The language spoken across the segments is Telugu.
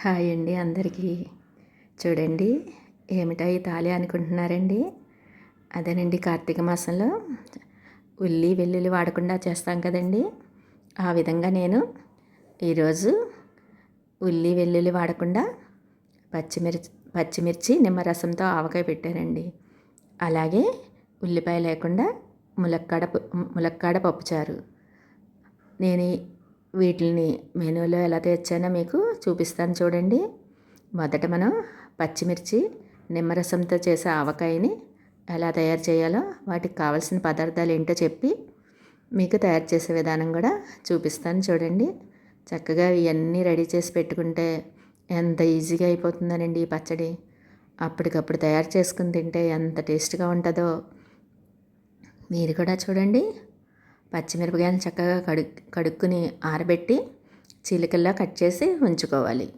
హాయ్ అండి అందరికీ. చూడండి ఏమిటా ఈ తాళి అనుకుంటున్నారండి? అదేనండి కార్తీక మాసంలో ఉల్లి వెల్లుల్లి వాడకుండా చేస్తాం కదండి. ఆ విధంగా నేను ఈరోజు ఉల్లి వెల్లుల్లి వాడకుండా పచ్చిమిర్చి పచ్చిమిర్చి నిమ్మరసంతో ఆవకాయ పెట్టానండి. అలాగే ఉల్లిపాయ లేకుండా ములక్కాడ ములక్కాడ పప్పుచారు. నేను వీటిని మెనూలో ఎలా తెచ్చానో మీకు చూపిస్తాను చూడండి. మొదట మనం పచ్చిమిర్చి నిమ్మరసంతో చేసే ఆవకాయని ఎలా తయారు చేయాలో వాటికి కావాల్సిన పదార్థాలు ఏంటో చెప్పి మీకు తయారు చేసే విధానం కూడా చూపిస్తాను చూడండి. చక్కగా ఇవన్నీ రెడీ చేసి పెట్టుకుంటే ఎంత ఈజీగా అయిపోతుందనండి ఈ పచ్చడి. అప్పటికప్పుడు తయారు చేసుకుని తింటే ఎంత టేస్ట్గా ఉంటుందో మీరు కూడా చూడండి. పచ్చిమిరపకాయలను చక్కగా కడు కడుక్కుని ఆరబెట్టి చీలికల్లా కట్ చేసి ఉంచుకోవాలి.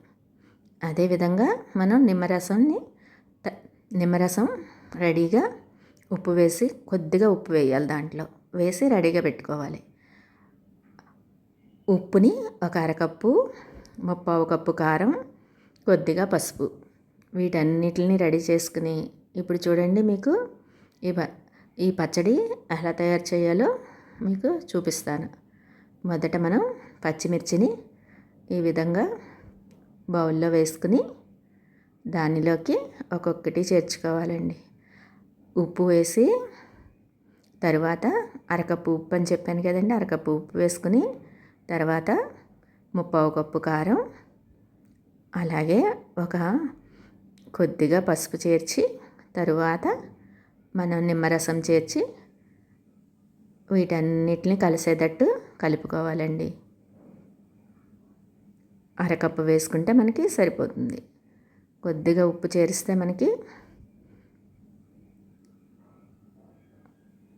అదేవిధంగా మనం నిమ్మరసంని నిమ్మరసం రెడీగా ఉప్పు వేసి కొద్దిగా ఉప్పు వేయాలి దాంట్లో. వేసి రెడీగా పెట్టుకోవాలి. ఉప్పుని ఒక అరకప్పు ముప్పావు కప్పు కారం కొద్దిగా పసుపు. వీటన్నిటిని రెడీ చేసుకుని ఇప్పుడు చూడండి మీకు ఈ ఈ పచ్చడి ఎలా తయారు చేయాలో. మీకు చూపిస్తాను. మొదట మనం పచ్చిమిర్చిని ఈ విధంగా బౌల్లో వేసుకుని దానిలోకి ఒక్కొక్కటి చేర్చుకోవాలండి. ఉప్పు వేసి తర్వాత అరకప్పు ఉప్పు అని చెప్పాను కదండి. అరకప్పు ఉప్పు వేసుకుని తర్వాత ముప్పావు కప్పు కారం అలాగే ఒక కొద్దిగా పసుపు చేర్చి తరువాత మనం నిమ్మరసం చేర్చి వీటన్నిటిని కలిసేటట్టు కలుపుకోవాలండి. అరకప్పు వేసుకుంటే మనకి సరిపోతుంది. కొద్దిగా ఉప్పు చేరిస్తే మనకి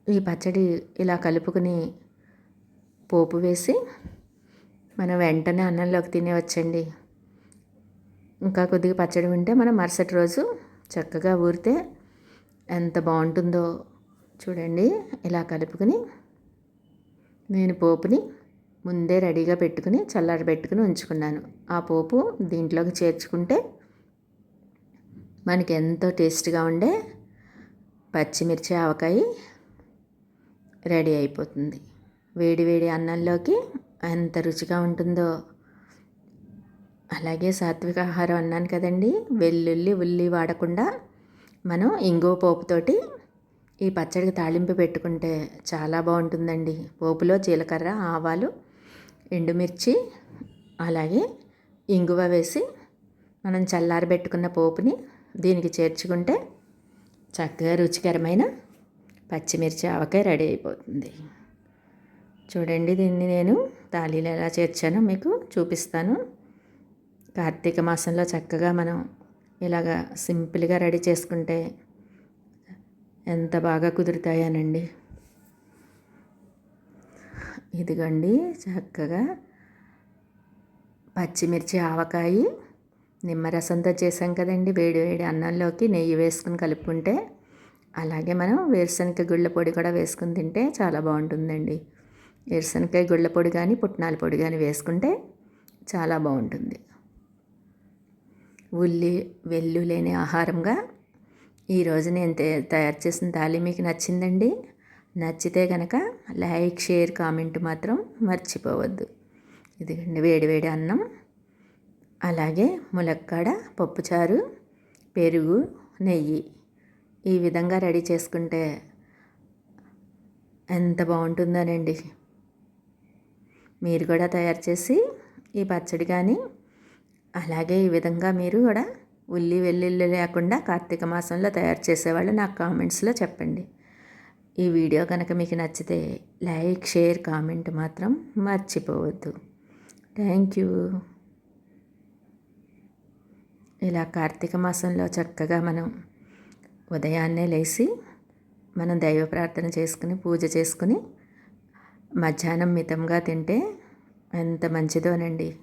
ఈ పచ్చడి ఇలా కలుపుకుని పోపు వేసి మనం వెంటనే అన్నంలోకి తినేవచ్చండి ఇంకా కొద్దిగా పచ్చడి ఉంటే మనం మరుసటి రోజు చక్కగా ఊరితే ఎంత బాగుంటుందో చూడండి ఇలా కలుపుకొని నేను పోపుని ముందే రెడీగా పెట్టుకుని చల్లారి పెట్టుకుని ఉంచుకున్నాను. ఆ పోపు దీంట్లోకి చేర్చుకుంటే మనకి ఎంతో టేస్ట్గా ఉండే పచ్చిమిర్చి ఆవకాయ రెడీ అయిపోతుంది. వేడి వేడి అన్నంలోకి ఎంత రుచిగా ఉంటుందో. అలాగే సాత్విక ఆహారం అన్నాను కదండి వెల్లుల్లి ఉల్లి వాడకుండా మనం ఇంగువ పోపుతోటి ఈ పచ్చడికి తాళింపు పెట్టుకుంటే చాలా బాగుంటుందండి. పోపులో జీలకర్ర ఆవాలు ఎండుమిర్చి అలాగే ఇంగువ వేసి మనం చల్లారబెట్టుకున్న పోపుని దీనికి చేర్చుకుంటే చక్కగా రుచికరమైన పచ్చిమిర్చి ఆవకాయ రెడీ అయిపోతుంది. చూడండి దీన్ని నేను తాళీలు ఎలా చేర్చానో మీకు చూపిస్తాను. కార్తీక మాసంలో చక్కగా మనం ఇలాగా సింపుల్గా రెడీ చేసుకుంటే ఎంత బాగా కుదురుతాయానండి. ఇదిగండి చక్కగా పచ్చిమిర్చి ఆవకాయ నిమ్మరసంతో చేసాం కదండి. వేడి వేడి అన్నంలోకి నెయ్యి వేసుకుని కలుపుకుంటే అలాగే మనం వేరుశనగ గుళ్ళ పొడి కూడా వేసుకుని తింటే చాలా బాగుంటుందండి. వేరుశనగకాయ గుళ్ళ పొడి కానీ పుట్నాల పొడి కానీ వేసుకుంటే చాలా బాగుంటుంది. ఉల్లి వెల్లు లేని ఆహారంగా ఈరోజు నేను తయారు చేసిన తాళి మీకు నచ్చిందండి? నచ్చితే కనుక లైక్ షేర్ కామెంట్ మాత్రం మర్చిపోవద్దు. ఇదిగండి వేడి వేడి అన్నం. అలాగే ములక్కాడ పప్పుచారు పెరుగు నెయ్యి. ఈ విధంగా రెడీ చేసుకుంటే ఎంత బాగుంటుందోనండి. మీరు కూడా తయారు చేసి ఈ పచ్చడి కానీ అలాగే ఈ విధంగా మీరు కూడా ఉల్లి వెల్లుల్లి లేకుండా కార్తీక మాసంలో తయారు చేసేవాళ్ళు నాకు కామెంట్స్లో చెప్పండి. ఈ వీడియో కనుక మీకు నచ్చితే లైక్ షేర్ కామెంట్ మాత్రం మర్చిపోవద్దు. Thank you. ఇలా కార్తీక మాసంలో చక్కగా మనం ఉదయాన్నే లేచి మనం దైవ ప్రార్థన చేసుకుని పూజ చేసుకుని మధ్యాహ్నం మితంగా తింటే ఎంత మంచిదోనండి.